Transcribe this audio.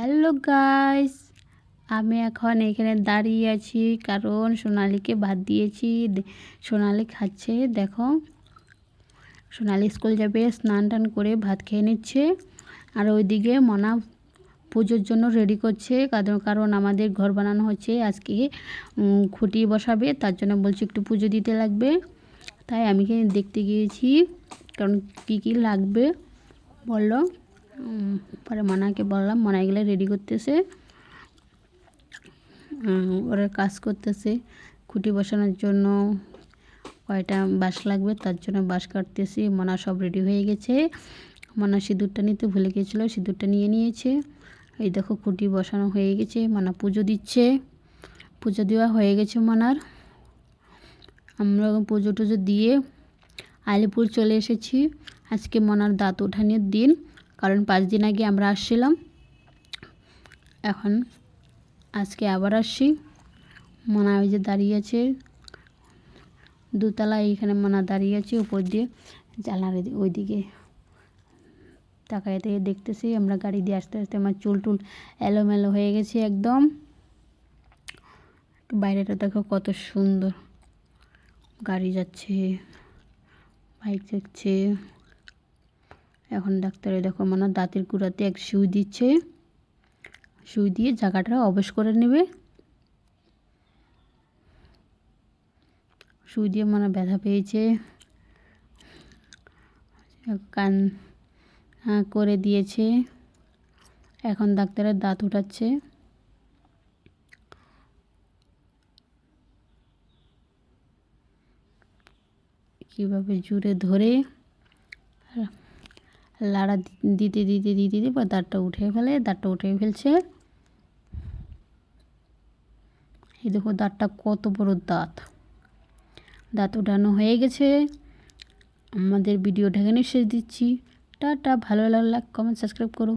Hello guys আমি এখন এখানে দাঁড়িয়ে আছি, কারণ সোনালিকে ভাত দিয়েছি। সোনালি খাচ্ছে, দেখো। সোনালি স্কুল যাবে, স্নান টান করে ভাত খেয়ে নিচ্ছে। আর ওইদিকে মনা পুজোর জন্য রেডি করছে। কারণ কারণ আমাদের ঘর বানানো হচ্ছে, আজকে খুঁটি বসাবে। তার জন্য বলছি একটু পুজো দিতে লাগবে। তাই আমি দেখতে গিয়েছি, কারণ কী কী লাগবে বলল পরে মানাকে বললাম মানা এগুলো রেডি করতেছে। ওরা কাজ করতেছে, খুঁটি বসানোর জন্য কয়টা বাঁশ লাগবে তার জন্য বাঁশ কাটতেছি, মানা সব রেডি হয়ে গেছে। মানা সিঁদুরটা নিতে ভুলে গেছিল, সিঁদুরটা নিয়ে নিয়েছে। এই দেখো খুঁটি বসানো হয়ে গেছে, মানা পুজো দিচ্ছে। পুজো দেওয়া হয়ে গেছে মানার। আমরা পুজো টুজো দিয়ে আলিপুর চলে এসেছি। আজকে মনার দাঁত ওঠানোর দিন। কারণ পাঁচ দিন আগে আমরা আসছিলাম। এখন আজকে আবার আসছি। মনা ওই যে দাঁড়িয়ে আছে। দোতলা এইখানে মনা দাঁড়িয়ে আছে উপর দিয়ে। জানলার এদি- ওইদিকে তাকায় থেকে দেখতেছি আমরা গাড়ি দিয়ে আসতে আসতে আমার চুল টুল এলোমেলো হয়ে গেছে একদম। বাইরেটা দেখো কত সুন্দর। গাড়ি যাচ্ছে, বাইক যাচ্ছে। এখন ডাক্তারে দেখো মানে দাঁতের গুঁড়াতে এক সুই দিচ্ছে। সুই দিয়ে জায়গাটা অবশ করে নেবে। সুই দিয়ে মানে ব্যথা পেয়েছে। কান করে দিয়েছে। এখন ডাক্তারের দাঁত উঠাচ্ছে। কীভাবে জুড়ে ধরে। লাড়া দিতে দিতে দিতে দিতে বা দাঁতটা উঠে ফেলে, দাঁতটা উঠে ফেলছে। এই দেখো দাঁতটা কত বড় দাঁত। দাঁত উঠানো হয়ে গেছে। আমাদের ভিডিওটা এখানে শেষ দিচ্ছি। টাটা, ভালো লাগলে কমেন্ট সাবস্ক্রাইব করো।